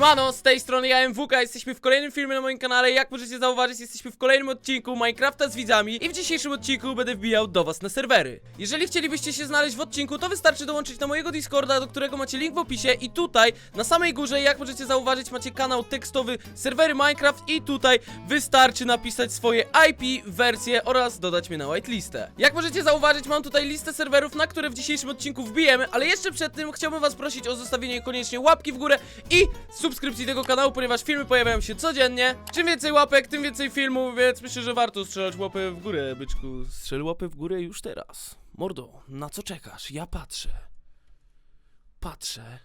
Siemano, z tej strony ja MWK, jesteśmy w kolejnym filmie na moim kanale. Jak możecie zauważyć, jesteśmy w kolejnym odcinku Minecrafta z widzami I w dzisiejszym odcinku będę wbijał do was na serwery. Jeżeli chcielibyście się znaleźć w odcinku, to wystarczy dołączyć na mojego Discorda Do którego macie link w opisie I tutaj, na samej górze, jak możecie zauważyć, macie kanał tekstowy Serwery Minecraft I tutaj wystarczy napisać swoje IP, wersję oraz dodać mnie na whitelistę. Jak możecie zauważyć, mam tutaj listę serwerów, na które w dzisiejszym odcinku wbijemy Ale jeszcze przed tym chciałbym was prosić o zostawienie koniecznie łapki w górę i subskrypcji tego kanału, ponieważ filmy pojawiają się codziennie. Czym więcej łapek, tym więcej filmów, więc myślę, że warto strzelać łapę w górę, byczku. Strzel łapę w górę już teraz. Mordo, na co czekasz? Ja patrzę. Patrzę.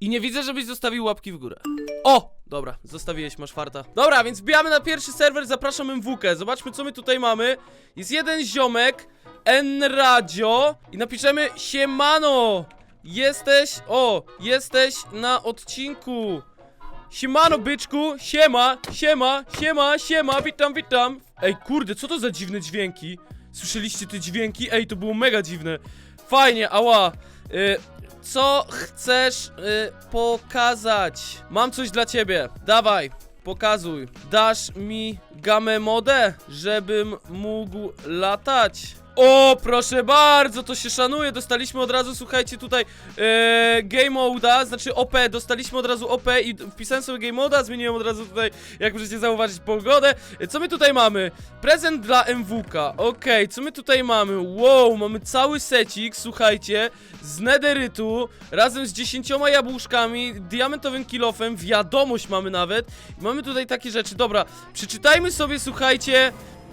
I nie widzę, żebyś zostawił łapki w górę. O! Dobra, zostawiłeś, masz farta. Dobra, więc wbijamy na pierwszy serwer, zapraszam MWK. Zobaczmy, co my tutaj mamy. Jest jeden ziomek, Enradio i napiszemy Siemano! Jesteś, o, jesteś na odcinku. Siemano, byczku, siema, siema, siema, siema, witam, witam. Ej, kurde, co to za dziwne dźwięki? Słyszeliście te dźwięki? Ej, to było mega dziwne. Fajnie, ała. Y, co chcesz y, pokazać? Mam coś dla ciebie. Dawaj, pokazuj. Dasz mi gamę modę, żebym mógł latać? O, proszę bardzo, to się szanuje. Dostaliśmy od razu, słuchajcie, tutaj e, Game Moda, znaczy OP, dostaliśmy od razu OP i wpisałem sobie Game Moda, zmieniłem od razu tutaj, jak możecie zauważyć, pogodę. E, Co my tutaj mamy? Prezent dla MWK. Okej, co my tutaj mamy? Wow, mamy cały secik, słuchajcie, z nederytu, razem z dziesięcioma jabłuszkami, diamentowym kilofem, wiadomość mamy nawet. Mamy tutaj takie rzeczy. Dobra, przeczytajmy sobie, słuchajcie,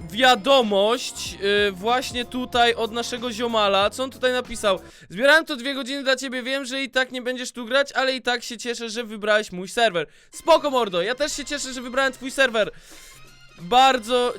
wiadomość yy, właśnie tutaj od naszego ziomala. Co on tutaj napisał? Zbierałem to dwie godziny dla ciebie, wiem, że i tak nie będziesz tu grać, ale i tak się cieszę, że wybrałeś mój serwer. Spoko mordo, ja też się cieszę, że wybrałem twój serwer. Bardzo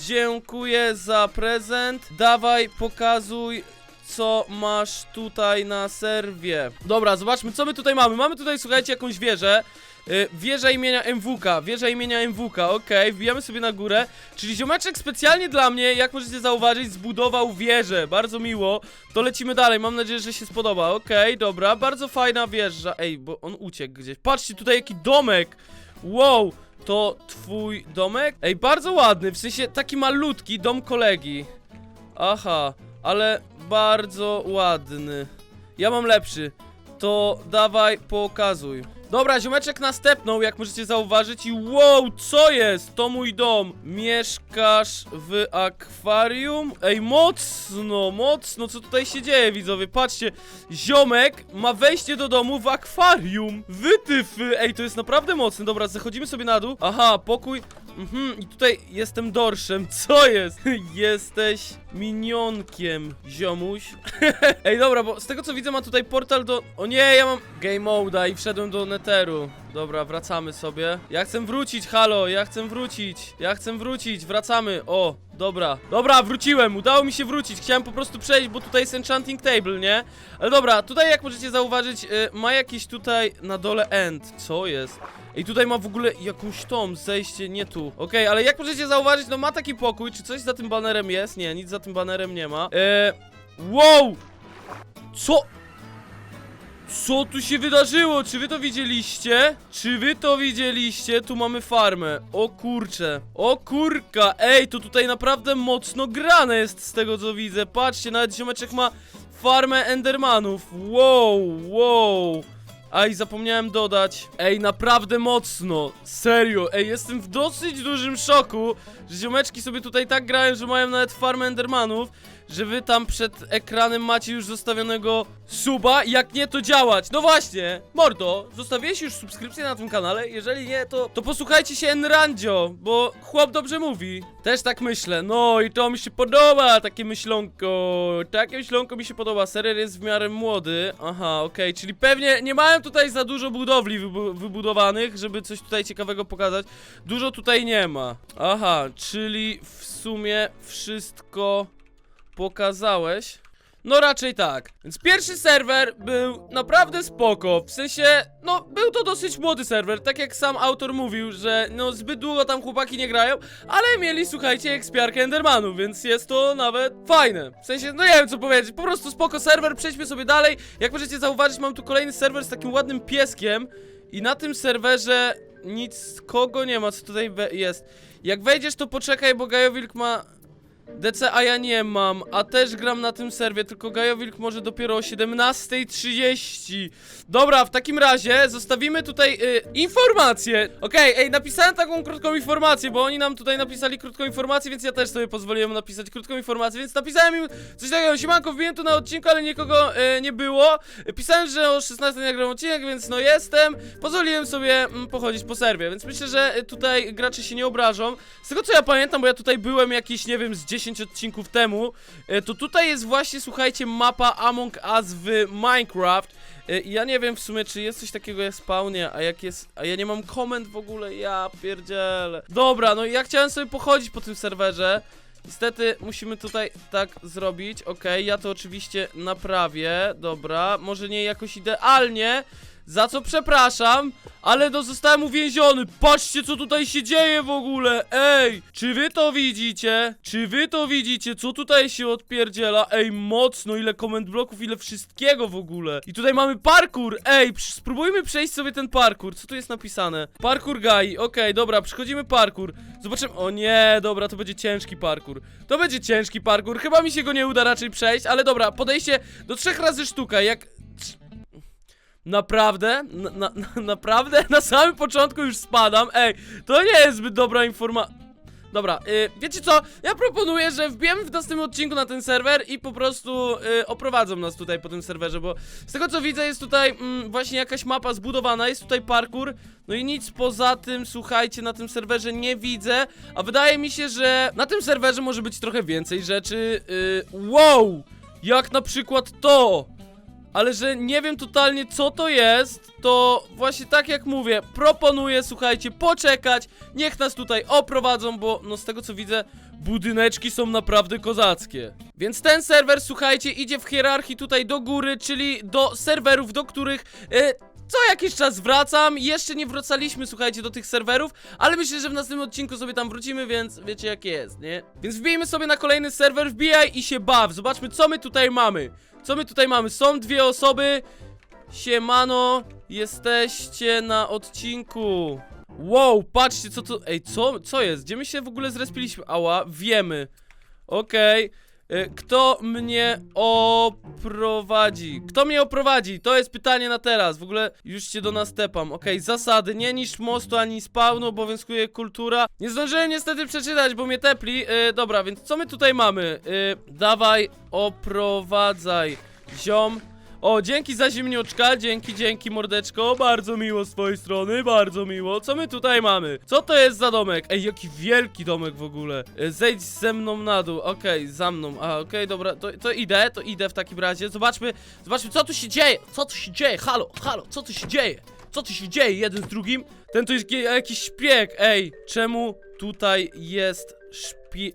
dziękuję za prezent. Dawaj, pokazuj co masz tutaj na serwie. Dobra, zobaczmy, co my tutaj mamy. Mamy tutaj, słuchajcie, jakąś wieżę. Y, Wieża imienia MWK, wieża imienia MWK, okej, wbijamy sobie na górę. Czyli ziomeczek specjalnie dla mnie, jak możecie zauważyć, zbudował wieżę, bardzo miło. To lecimy dalej, mam nadzieję, że się spodoba, okej, dobra, bardzo fajna wieża. Ej, bo on uciekł gdzieś, patrzcie tutaj jaki domek. Wow, to twój domek? Ej, bardzo ładny, w sensie taki malutki dom kolegi. Aha, ale bardzo ładny. Ja mam lepszy. To dawaj, pokazuj. Dobra, ziomeczek następną, jak możecie zauważyć i wow, co jest? To mój dom. Mieszkasz w akwarium? Ej, mocno, mocno, co tutaj się dzieje, widzowie? Patrzcie, ziomek ma wejście do domu w akwarium. Wytyfy, ej, to jest naprawdę mocne. Dobra, zachodzimy sobie na dół. Aha, pokój. Mhm, i tutaj jestem dorszem. Co jest? Jesteś minionkiem, ziomuś. Ej, dobra, bo z tego co widzę ma tutaj portal do... O nie, ja mam game moda i wszedłem do netheru. Dobra, wracamy sobie. Ja chcę wrócić, halo, ja chcę wrócić. Ja chcę wrócić, wracamy. O, dobra. Dobra, wróciłem, udało mi się wrócić. Chciałem po prostu przejść, bo tutaj jest enchanting table, nie? Ale dobra, tutaj jak możecie zauważyć, y, ma jakieś tutaj na dole end. Co jest? I tutaj ma w ogóle jakąś tą, zejście, nie tu. Okej, ale jak możecie zauważyć, no ma taki pokój. Czy coś za tym banerem jest? Nie, nic za tym banerem nie ma. Eee, wow! Co? Co tu się wydarzyło? Czy wy to widzieliście? Czy wy to widzieliście? Tu mamy farmę. O kurcze. O kurka. Ej, to tutaj naprawdę mocno grane jest z tego co widzę. Patrzcie, nawet ziomeczek ma farmę endermanów. Wow, wow. Aj, zapomniałem dodać. Ej, naprawdę mocno. Serio. Ej, jestem w dosyć dużym szoku, że ziomeczki sobie tutaj tak grają, że mają nawet farmę endermanów, że wy tam przed ekranem macie już zostawionego suba. Jak nie, to działać. No właśnie, mordo, zostawiłeś już subskrypcję na tym kanale? Jeżeli nie, to, to posłuchajcie się Enrandzio, bo chłop dobrze mówi. Też tak myślę. No i to mi się podoba, takie myślonko. Takie myślonko mi się podoba. Serwer jest w miarę młody. Aha, okej, czyli pewnie nie mają tutaj za dużo budowli wybu wybudowanych, żeby coś tutaj ciekawego pokazać. Dużo tutaj nie ma. Aha, czyli w sumie wszystko pokazałeś. No raczej tak. Więc pierwszy serwer był naprawdę spoko. W sensie, no był to dosyć młody serwer, tak jak sam autor mówił, że no zbyt długo tam chłopaki nie grają, ale mieli, słuchajcie, ekspiarkę Endermanów, więc jest to nawet fajne. W sensie, no nie wiem co powiedzieć, po prostu spoko serwer, przejdźmy sobie dalej. Jak możecie zauważyć, mam tu kolejny serwer z takim ładnym pieskiem. i na tym serwerze nic, kogo nie ma, co tutaj jest. Jak wejdziesz, to poczekaj, bo Gajowilk ma DC, a ja nie mam, a też gram na tym serwie, tylko Gajowilk może dopiero o 17.30. Dobra, w takim razie zostawimy tutaj y, informację. Okej, ej, napisałem taką krótką informację, bo oni nam tutaj napisali krótką informację, więc ja też sobie pozwoliłem napisać krótką informację, więc napisałem im coś takiego, siemanko, wbiłem tu na odcinku, ale nikogo y, nie było. Pisałem, że o 16 nagram odcinek, więc no jestem. Pozwoliłem sobie mm, pochodzić po serwie, więc myślę, że y, tutaj gracze się nie obrażą. Z tego co ja pamiętam, bo ja tutaj byłem jakieś, nie wiem, z 10 odcinków temu, y, to tutaj jest właśnie, słuchajcie, mapa Among Us w Minecraft. I Ja nie wiem w sumie, czy jest coś takiego jak spawnie, a jak jest. A ja nie mam komend w ogóle, ja pierdzielę. Dobra, no ja chciałem sobie pochodzić po tym serwerze. Niestety musimy tutaj tak zrobić. Okej, ja to oczywiście naprawię. Dobra, może nie jakoś idealnie. Za co przepraszam, ale no zostałem uwięziony. Patrzcie, co tutaj się dzieje w ogóle. Ej, czy wy to widzicie? Czy wy to widzicie? Co tutaj się odpierdziela? Ej, mocno, ile komend bloków, ile wszystkiego w ogóle. I tutaj mamy parkour. Ej, spróbujmy przejść sobie ten parkour. Co tu jest napisane? Parkour guy. Okej, dobra, przechodzimy parkour. Zobaczymy. O nie, dobra, to będzie ciężki parkour. To będzie ciężki parkour. Chyba mi się go nie uda raczej przejść, ale dobra, podejście do trzech razy sztuka. Jak Naprawdę? Na, na, na, naprawdę? Na samym początku już spadam? Ej, to nie jest zbyt dobra informacja. Dobra, y, wiecie co? Ja proponuję, że wbijemy w następnym odcinku na ten serwer i po prostu y, oprowadzą nas tutaj po tym serwerze, bo z tego co widzę jest tutaj mm, właśnie jakaś mapa zbudowana, jest tutaj parkour, no i nic poza tym, słuchajcie, na tym serwerze nie widzę, a wydaje mi się, że na tym serwerze może być trochę więcej rzeczy. Y, wow! Jak na przykład to! Ale że nie wiem totalnie co to jest, to właśnie tak jak mówię, proponuję, słuchajcie, poczekać, niech nas tutaj oprowadzą, bo no z tego co widzę, budyneczki są naprawdę kozackie. Więc ten serwer, słuchajcie, idzie w hierarchii tutaj do góry, czyli do serwerów, do których... E, co jakiś czas wracam, jeszcze nie wracaliśmy, słuchajcie, do tych serwerów, ale myślę, że w następnym odcinku sobie tam wrócimy, więc wiecie jak jest, nie? Więc wbijmy sobie na kolejny serwer, wbijaj i się baw, zobaczmy co my tutaj mamy. Co my tutaj mamy? Są dwie osoby. Siemano, jesteście na odcinku. Wow, patrzcie co to... Ej, co, co jest? Gdzie my się w ogóle zrespiliśmy? Ała, wiemy. Okej. Y, Kto mnie oprowadzi? Kto mnie oprowadzi? To jest pytanie na teraz. W ogóle już cię do nas tepam. Okej, zasady. Nie niszcz mostu ani spawnu, obowiązkuje kultura. Nie zdążyłem niestety przeczytać, bo mnie tepli. Y, dobra, więc co my tutaj mamy? Y, dawaj, oprowadzaj. Ziom. O, dzięki za zimniuczka, dzięki, dzięki mordeczko, bardzo miło z twojej strony, bardzo miło. Co my tutaj mamy? Co to jest za domek? Ej, jaki wielki domek w ogóle. E, Zejdź ze mną na dół, okej, za mną, a okej, dobra, to, to idę, to idę w takim razie. Zobaczmy, zobaczmy co tu się dzieje, co tu się dzieje, halo, halo, co tu się dzieje? Co tu się dzieje jeden z drugim? Ten to jest jakiś szpieg, ej, czemu tutaj jest szpie...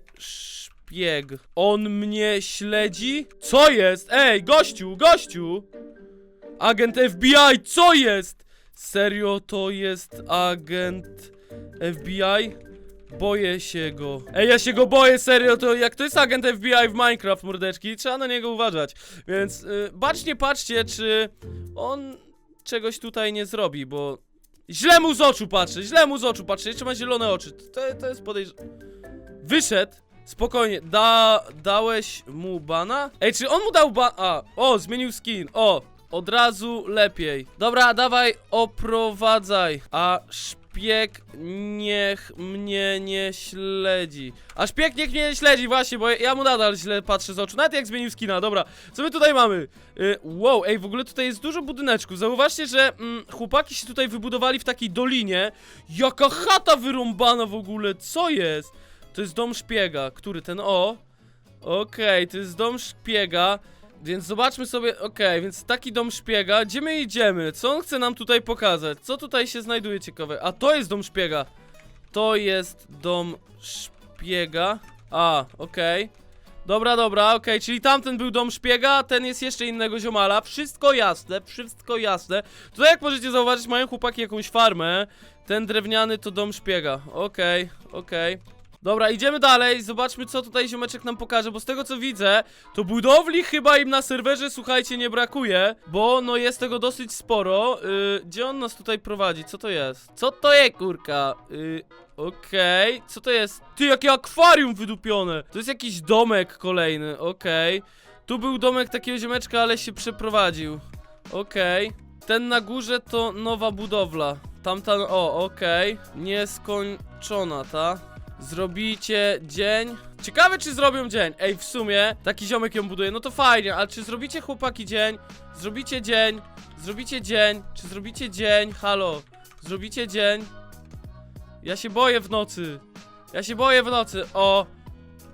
szpieg? On mnie śledzi? Co jest? Ej, gościu, gościu! Agent FBI, co jest? Serio, to jest agent FBI? Boję się go. Ej, ja się go boję, serio, to jak to jest agent FBI w Minecraft, mordeczki, trzeba na niego uważać. Więc y, bacznie patrzcie, czy on czegoś tutaj nie zrobi, bo źle mu z oczu patrzy, źle mu z oczu patrzy, jeszcze ma zielone oczy. To, to jest podejrzane. Wyszedł. Spokojnie, da, dałeś mu bana? Ej, czy on mu dał ban... A, o, zmienił skin, o, od razu lepiej. Dobra, dawaj, oprowadzaj, a szpieg niech mnie nie śledzi. A szpieg niech mnie nie śledzi, właśnie, bo ja mu nadal źle patrzę z oczu, nawet jak zmienił skina, dobra. Co my tutaj mamy? Y, wow, ej, w ogóle tutaj jest dużo budyneczków. Zauważcie, że mm, chłopaki się tutaj wybudowali w takiej dolinie. Jaka chata wyrąbana w ogóle, co jest? To jest dom szpiega, który ten o. Okej, to jest dom szpiega. Więc zobaczmy sobie, okej, więc taki dom szpiega. Gdzie my idziemy? Co on chce nam tutaj pokazać? Co tutaj się znajduje ciekawe? A to jest dom szpiega. To jest dom szpiega. A, okej. Dobra, dobra, okej, czyli tamten był dom szpiega, ten jest jeszcze innego ziomala. Wszystko jasne, wszystko jasne. Tutaj jak możecie zauważyć, mają chłopaki jakąś farmę. Ten drewniany to dom szpiega. Okej, okej. Dobra, idziemy dalej, zobaczmy co tutaj ziomeczek nam pokaże, bo z tego co widzę, to budowli chyba im na serwerze, słuchajcie, nie brakuje, bo no jest tego dosyć sporo. Yy, gdzie on nas tutaj prowadzi? Co to jest? Co to jest, kurka? Yy, Okej, co to jest? Ty, jakie akwarium wydupione! To jest jakiś domek kolejny, okej. Tu był domek takiego ziomeczka, ale się przeprowadził. Okej. Ten na górze to nowa budowla. Tamta, o, okej. Nieskończona, ta. Zrobicie dzień. Ciekawe, czy zrobią dzień. Ej, w sumie, taki ziomek ją buduje, no to fajnie, ale czy zrobicie chłopaki dzień? Zrobicie dzień? Zrobicie dzień? Czy zrobicie dzień? Halo? Zrobicie dzień? Ja się boję w nocy. Ja się boję w nocy. O,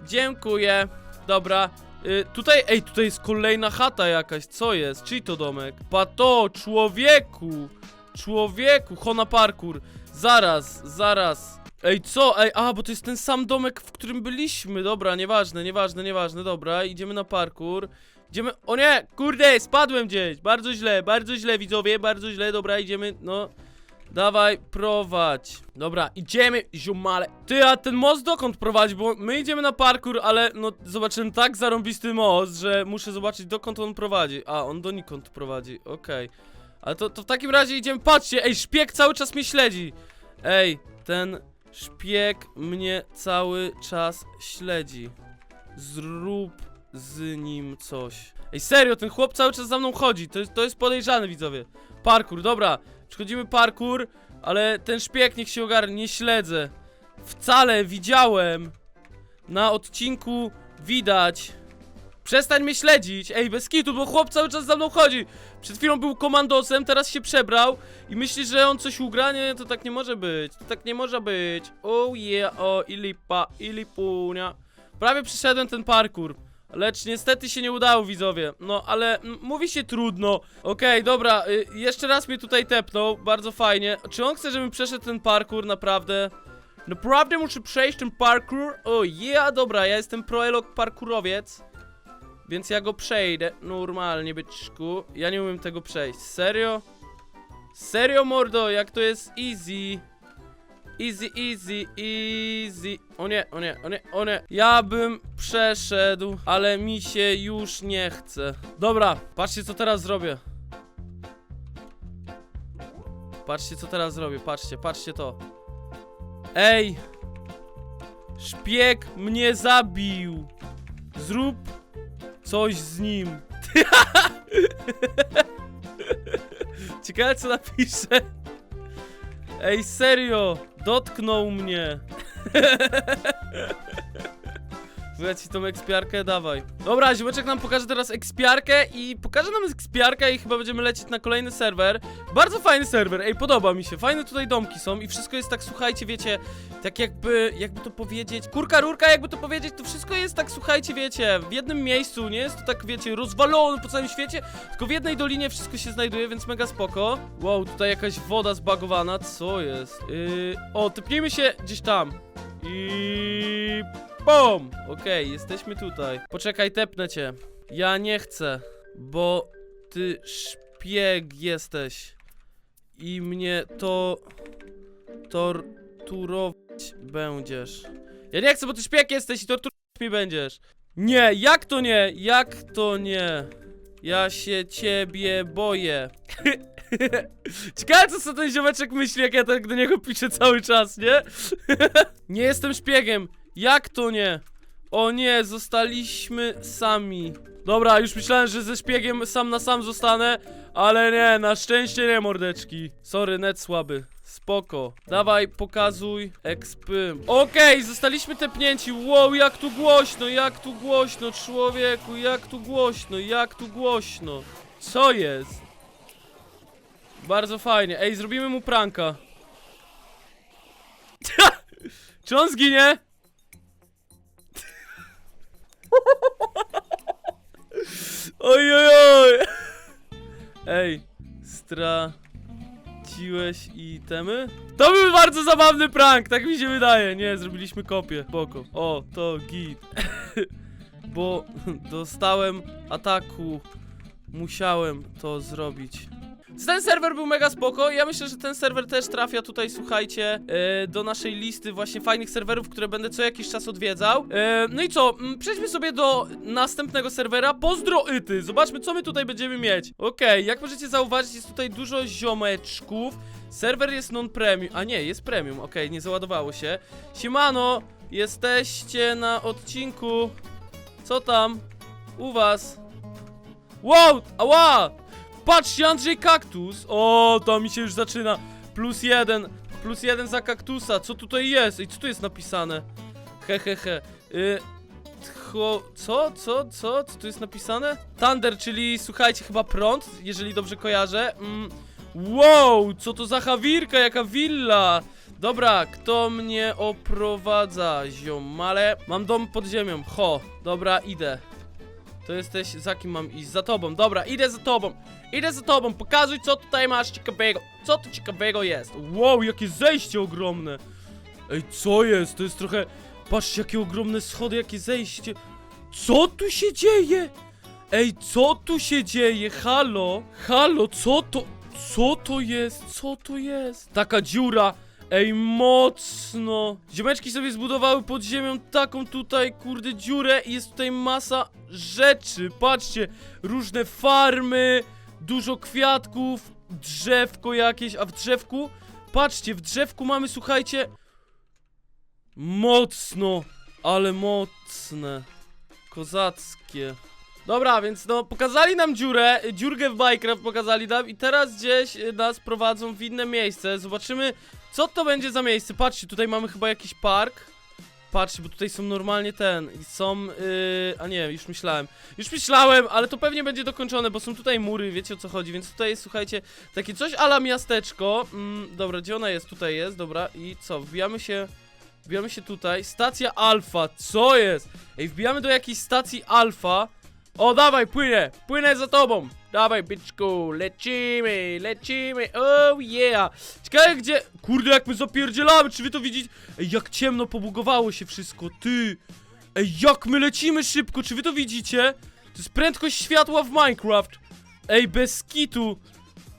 dziękuję. Dobra. Y, tutaj, ej, tutaj jest kolejna chata jakaś. Co jest? Czyj to domek? Pato, człowieku. Człowieku, Hona Parkour. Zaraz, zaraz. Ej, co? Ej, a, bo to jest ten sam domek, w którym byliśmy. Dobra, nieważne, nieważne, nieważne. Dobra, idziemy na parkour. Idziemy. O nie, kurde, spadłem gdzieś. Bardzo źle, bardzo źle, widzowie, bardzo źle. Dobra, idziemy, no. Dawaj, prowadź. Dobra, idziemy, ziomale. Ty, a ten most dokąd prowadzi? Bo my idziemy na parkour, ale no zobaczyłem tak zarąbisty most, że muszę zobaczyć dokąd on prowadzi. A, on donikąd prowadzi, okej. Ale to, to w takim razie idziemy, patrzcie, ej, szpieg cały czas mnie śledzi. Ej, ten szpieg mnie cały czas śledzi. Zrób z nim coś. Ej, serio, ten chłop cały czas za mną chodzi. To jest, to jest podejrzane, widzowie. Parkour, dobra. Przechodzimy parkour, ale ten szpieg niech się ogarnie, nie śledzę. Wcale widziałem. Na odcinku widać. Przestań mnie śledzić. Ej, bez kitu, bo chłop cały czas za mną chodzi. Przed chwilą był komandosem, teraz się przebrał i myśli, że on coś ugra? Nie, to tak nie może być. To tak nie może być. Oh yeah, o, i lipa, i lipunia. Prawie przyszedłem ten parkour. Lecz niestety się nie udało, widzowie. No, ale mówi się trudno. Okej, dobra, y, jeszcze raz mnie tutaj tepnął. Bardzo fajnie. Czy on chce, żebym przeszedł ten parkour, naprawdę? Naprawdę muszę przejść ten parkour? O, yeah, dobra, ja jestem proelog parkurowiec. Więc ja go przejdę. Normalnie, byczku. Ja nie umiem tego przejść. Serio? Serio, mordo? Jak to jest easy? Easy, easy, easy. O nie, o nie, o nie, o nie. Ja bym przeszedł, ale mi się już nie chce. Dobra, patrzcie co teraz zrobię. Patrzcie co teraz zrobię, patrzcie, patrzcie to. Ej! Szpieg mnie zabił. Zrób coś z nim. Ciekawe co napisze. Ej, serio! Dotknął mnie! Ja ci tą ekspiarkę, dawaj. Dobra, ziomeczek nam pokaże teraz ekspiarkę i pokaże nam ekspiarkę i chyba będziemy lecieć na kolejny serwer. Bardzo fajny serwer, ej, podoba mi się. Fajne tutaj domki są i wszystko jest tak, słuchajcie, wiecie, tak jakby, jakby to powiedzieć, kurka rurka, jakby to powiedzieć, to wszystko jest tak, słuchajcie, wiecie, w jednym miejscu, nie jest to tak, wiecie, rozwalone po całym świecie, tylko w jednej dolinie wszystko się znajduje, więc mega spoko. Wow, tutaj jakaś woda zbagowana, co jest? Yy, o, typnijmy się gdzieś tam. I BOOM! Okej, jesteśmy tutaj. Poczekaj, tepnę cię. Ja nie chcę, bo ty szpieg jesteś. I mnie to torturować będziesz. Ja nie chcę, bo ty szpieg jesteś i torturować mi będziesz. Nie, jak to nie? Jak to nie? Ja się ciebie boję. Ciekawe co sobie ten ziomeczek myśli, jak ja tak do niego piszę cały czas, nie? nie jestem szpiegiem. Jak to nie? O nie, zostaliśmy sami. Dobra, już myślałem, że ze szpiegiem sam na sam zostanę, ale nie, na szczęście nie, mordeczki. Sorry, net słaby. Spoko. Dawaj, pokazuj expy. Okej, zostaliśmy tepnięci. Wow, jak tu głośno, jak tu głośno, człowieku, jak tu głośno, jak tu głośno. Co jest? Bardzo fajnie. Ej, zrobimy mu pranka. Czy on zginie? Oj, oj, oj. Ej, straciłeś itemy? To był bardzo zabawny prank, tak mi się wydaje. Nie, zrobiliśmy kopię. Spoko. O, to git. Bo dostałem ataku. Musiałem to zrobić. Ten serwer był mega spoko. Ja myślę, że ten serwer też trafia tutaj, słuchajcie, e, do naszej listy właśnie fajnych serwerów, które będę co jakiś czas odwiedzał. E, no i co? Mm, Przejdźmy sobie do następnego serwera. Pozdro Ity. Zobaczmy, co my tutaj będziemy mieć. Okej, jak możecie zauważyć, jest tutaj dużo ziomeczków. Serwer jest non-premium. A nie, jest premium. Okej, nie załadowało się. Siemano, jesteście na odcinku. Co tam? U was. Wow! Ała! Patrzcie, Andrzej Kaktus! O, to mi się już zaczyna. Plus jeden. Plus jeden za kaktusa. Co tutaj jest? I co tu jest napisane? He, he, he. Y. Co? Co? Co? Co tu jest napisane? Thunder, czyli słuchajcie, chyba prąd, jeżeli dobrze kojarzę. Mm. Wow! Co to za hawirka? Jaka willa! Dobra, kto mnie oprowadza, ziomale? Mam dom pod ziemią. Ho, dobra, idę. To jesteś, za kim mam iść? Za tobą, dobra, idę za tobą. Idę za tobą, pokazuj co tutaj masz ciekawego. Co tu ciekawego jest? Wow, jakie zejście ogromne. Ej, co jest? To jest trochę... Patrzcie, jakie ogromne schody, jakie zejście. Co tu się dzieje? Ej, co tu się dzieje? Halo? Halo, co to... Co to jest? Co to jest? Taka dziura. Ej, mocno. Ziomeczki sobie zbudowały pod ziemią taką tutaj, kurde, dziurę i jest tutaj masa rzeczy. Patrzcie, różne farmy, dużo kwiatków, drzewko jakieś, a w drzewku, patrzcie, w drzewku mamy, słuchajcie, mocno, ale mocne, kozackie. Dobra, więc no, pokazali nam dziurę, dziurkę w Minecraft pokazali nam i teraz gdzieś y, nas prowadzą w inne miejsce. Zobaczymy, co to będzie za miejsce. Patrzcie, tutaj mamy chyba jakiś park. Patrzcie, bo tutaj są normalnie ten, i są, yy, a nie, już myślałem. Już myślałem, ale to pewnie będzie dokończone, bo są tutaj mury, wiecie o co chodzi, więc tutaj jest, słuchajcie, takie coś ala miasteczko. Mm, dobra, gdzie ona jest? Tutaj jest, dobra, i co, wbijamy się, wbijamy się tutaj. Stacja Alfa, co jest? Ej, wbijamy do jakiejś stacji Alfa. O, dawaj, płynę, płynę za tobą. Dawaj, byczku, lecimy, lecimy, oh yeah. Ciekawe gdzie, kurde jak my zapierdzielamy, czy wy to widzicie? Ej, jak ciemno pobugowało się wszystko, ty. Ej, jak my lecimy szybko, czy wy to widzicie? To jest prędkość światła w Minecraft. Ej, bez kitu.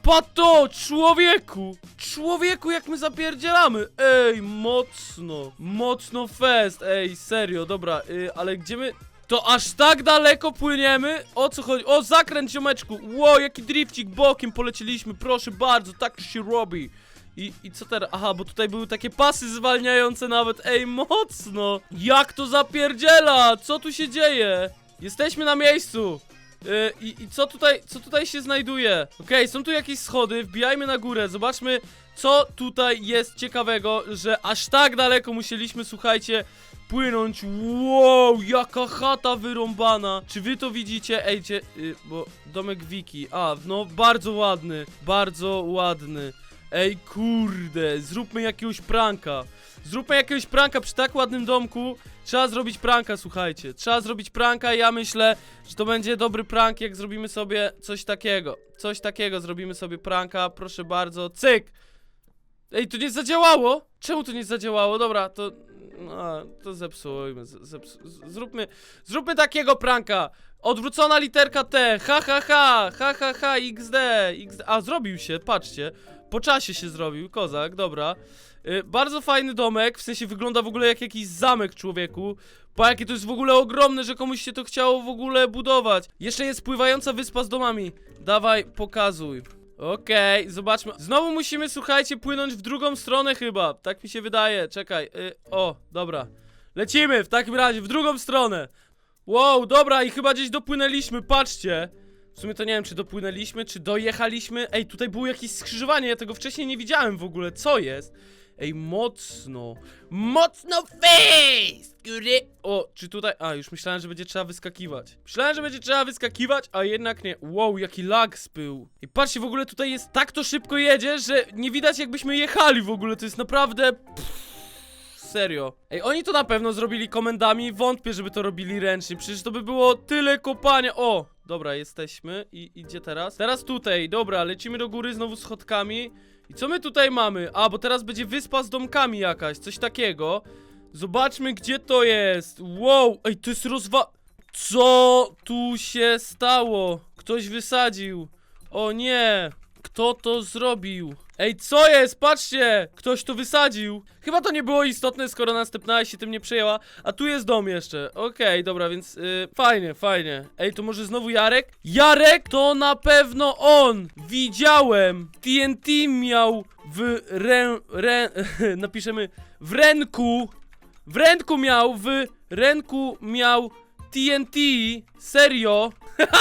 Pato, człowieku! Człowieku, jak my zapierdzielamy! Ej, mocno, mocno fest, ej, serio, dobra, y, ale gdzie my... To aż tak daleko płyniemy? O co chodzi? O, zakręt, ziomeczku! Ło, jaki drifcik bokiem polecieliśmy, proszę bardzo, tak się robi. I, I co teraz? Aha, bo tutaj były takie pasy zwalniające nawet, ej, mocno! Jak to zapierdziela? Co tu się dzieje? Jesteśmy na miejscu! Yy, i, I co tutaj, co tutaj się znajduje? Okej, są tu jakieś schody, wbijajmy na górę, zobaczmy co tutaj jest ciekawego, że aż tak daleko musieliśmy, słuchajcie, płynąć. Wow, jaka chata wyrąbana. Czy wy to widzicie? Ej, cie, y, bo domek Wiki. A, no bardzo ładny, bardzo ładny. Ej, kurde, zróbmy jakiegoś pranka. Zróbmy jakiegoś pranka przy tak ładnym domku. Trzeba zrobić pranka, słuchajcie. Trzeba zrobić pranka i ja myślę, że to będzie dobry prank, jak zrobimy sobie coś takiego. Coś takiego zrobimy sobie pranka, proszę bardzo. Cyk! Ej, to nie zadziałało? Czemu to nie zadziałało? Dobra, to... No, to zepsułmy, z- zepsu... zróbmy... Zróbmy takiego pranka! Odwrócona literka T, ha ha ha, ha ha ha, XD, XD... A, zrobił się, patrzcie. Po czasie się zrobił, kozak, dobra. Y, bardzo fajny domek, w sensie wygląda w ogóle jak jakiś zamek człowieku. Po jakie to jest w ogóle ogromne, że komuś się to chciało w ogóle budować. Jeszcze jest pływająca wyspa z domami. Dawaj, pokazuj. Okej, zobaczmy. Znowu musimy, słuchajcie, płynąć w drugą stronę chyba. Tak mi się wydaje. Czekaj. Y, o, dobra. Lecimy w takim razie, w drugą stronę. Wow, dobra, i chyba gdzieś dopłynęliśmy, patrzcie. W sumie to nie wiem, czy dopłynęliśmy, czy dojechaliśmy. Ej, tutaj było jakieś skrzyżowanie, ja tego wcześniej nie widziałem w ogóle. Co jest? Ej, mocno. Mocno face! Góry. O, czy tutaj... A, już myślałem, że będzie trzeba wyskakiwać. Myślałem, że będzie trzeba wyskakiwać, a jednak nie. Wow, jaki lag spył. I patrzcie, w ogóle tutaj jest... Tak to szybko jedzie, że nie widać jakbyśmy jechali w ogóle. To jest naprawdę... Serio. Ej, oni to na pewno zrobili komendami. Wątpię, żeby to robili ręcznie. Przecież to by było tyle kopania. O! Dobra, jesteśmy. I i gdzie teraz? Teraz tutaj. Dobra, lecimy do góry znowu schodkami. I co my tutaj mamy? A, bo teraz będzie wyspa z domkami jakaś. Coś takiego. Zobaczmy, gdzie to jest. Wow! Ej, to jest rozwa... Co tu się stało? Ktoś wysadził. O nie! Kto to zrobił? Ej, co jest? Patrzcie! Ktoś to wysadził. Chyba to nie było istotne, skoro następna się tym nie przejęła. A tu jest dom jeszcze. Okej, dobra, więc y, fajnie, fajnie. Ej, to może znowu Jarek? Jarek to na pewno on! Widziałem! TNT miał w rę... rę napiszemy w ręku. W ręku miał, w ręku miał TNT. Serio?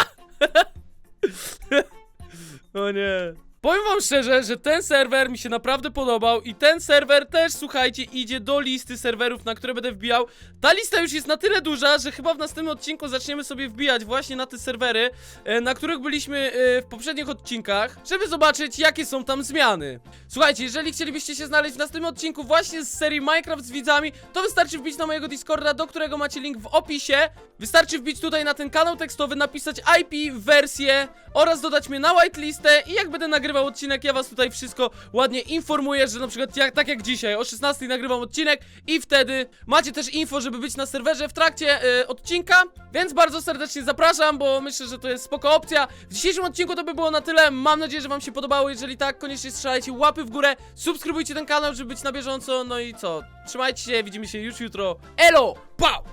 O nie. Powiem wam szczerze, że ten serwer mi się naprawdę podobał i ten serwer też, słuchajcie, idzie do listy serwerów, na które będę wbijał. Ta lista już jest na tyle duża, że chyba w następnym odcinku zaczniemy sobie wbijać właśnie na te serwery, e, na których byliśmy e, w poprzednich odcinkach, żeby zobaczyć, jakie są tam zmiany. Słuchajcie, jeżeli chcielibyście się znaleźć w następnym odcinku właśnie z serii Minecraft z widzami, to wystarczy wbić na mojego Discorda, do którego macie link w opisie. Wystarczy wbić tutaj na ten kanał tekstowy, napisać IP, wersję oraz dodać mnie na whitelistę i jak będę nagrywał odcinek, ja was tutaj wszystko ładnie informuję, że na przykład jak, tak jak dzisiaj, o 16 nagrywam odcinek i wtedy macie też info, żeby być na serwerze w trakcie e, odcinka, więc bardzo serdecznie zapraszam, bo myślę, że to jest spoko opcja. W dzisiejszym odcinku to by było na tyle, mam nadzieję, że wam się podobało, jeżeli tak, koniecznie strzelajcie łapy w górę, subskrybujcie ten kanał, żeby być na bieżąco, no i co, trzymajcie się, widzimy się już jutro, elo, pau!